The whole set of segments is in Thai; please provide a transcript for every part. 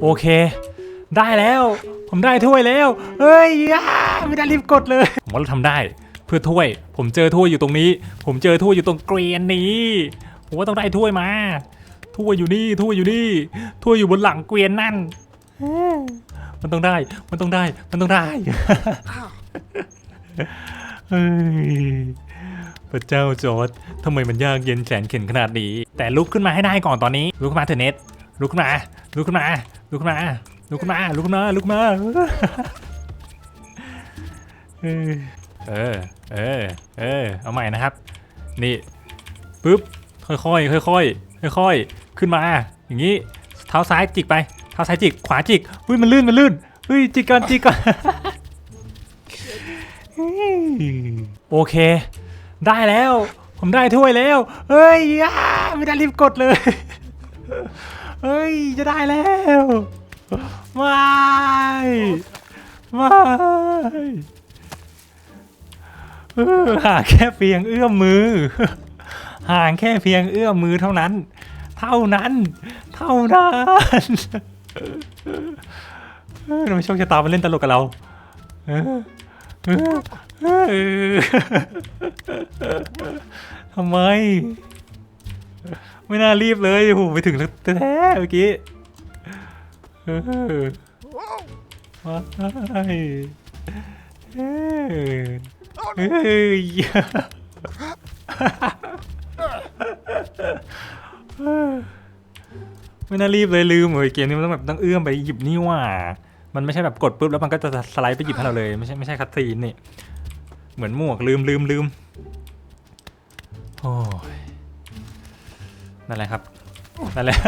โอเค ได้แล้ว ผมได้ถ้วยแล้ว เฮ้ยอ้าไม่ได้รีบกดเลยผมว่าเราทำได้ เพื่อถ้วย ผมเจอถ้วยอยู่ตรงนี้ ผมเจอถ้วยอยู่ตรงเกรียนนี้ ผมว่าต้องได้ถ้วยมา ถ้วยอยู่นี่ ถ้วยอยู่นี่ ถ้วยอยู่บนหลังเกวียนนั่น มันต้องได้ มันต้องได้ มันต้องได้เฮ้ยพระเจ้าจอร์ดทำไมมันยากเย็นแสนเข็นขนาดนี้ แต่ลุกขึ้นมาให้ได้ก่อนตอนนี้ ลุกขึ้นมาเถอะเน็ต ลุกขึ้นมาลุกขึ้นมาลุกขึ้นมาลุกขึ้นมาลุกขึ้นมาลุกขึ้นมาเออเออเออเออเอาใหม่นะครับ นี่ปึ๊บค่อยๆค่อยๆค่อยๆขึ้นมา อย่างนี้เท้าซ้ายจิกไปเท้าซ้ายจิกขวาจิกอุ้ยมันลื่นมันลื่นเฮ้ยจิกก่อนจิกก่อนโอเค ได้แล้ว ผมได้ถ้วยแล้ว เฮ้ยไม่ได้รีบกดเลย ยจะได้แล้วไม่ไม่ห่างแค่เพียงเอื้อมมือ ห่างแค่เพียงเอื้อมมือเท่านั้น เท่านั้น เท่านั้นทำไมโชคชะตามันเล่นตลกกับเราทำไม ไม่น่ารีบเลยโอ้โหไปถึงแล้วแท้ๆเมื่อกี้เออว้ายเออเฮ้ยไม่น่ารีบเลยลืมเลยเกมนี้มันต้องแบบต้องเอื้อมไปหยิบนี่ว่า มันไม่ใช่แบบกดปุ๊บแล้วมันก็จะสไลด์ไปหยิบให้เราเลยไม่ใช่ไม่ใช่คัตซีนนี่ เหมือนหมวกลืมลืมลืม นั่นแหละครับ นั่นแหละ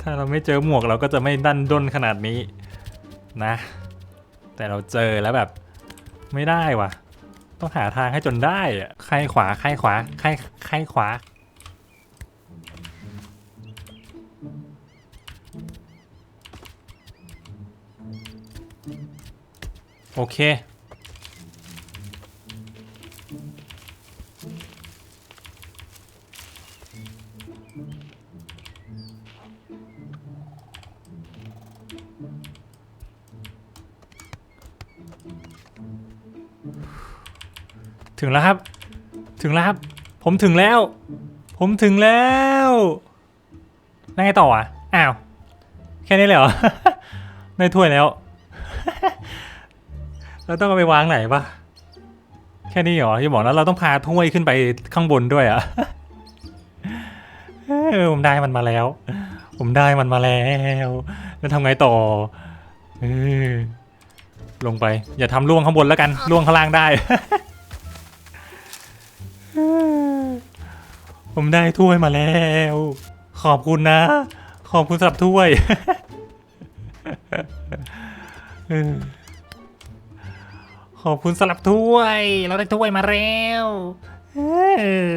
ถ้าเราไม่เจอหมวกเราก็จะไม่ดันด้นขนาดนี้นะ แต่เราเจอแล้วแบบไม่ได้ว่ะ ต้องหาทางให้จนได้อะใครขวาใครขวาใครใครขวา โอเค ถึงแล้วครับ ถึงแล้วครับ ผมถึงแล้ว ผมถึงแล้วแล้วไงต่ออะ อ้าว แค่นี้เลยเหรอ ได้ถ้วยแล้ว เราต้องเอาไปวางไหนปะแค่นี้เหรออย่าบอกนะเราต้องพาถ้วยขึ้นไปข้างบนด้วยอะ ผมได้มันมาแล้ว ผมได้มันมาแล้ว แล้วทำไงต่อเออลงไป อย่าทำล่วงข้างบนแล้วกันล่วงข้างล่างได้ ผมได้ถ้วยมาแล้ว ขอบคุณนะ ขอบคุณสำหรับถ้วยเออขอบคุณสำหรับถ้วย เราได้ถ้วยมาแล้วเออ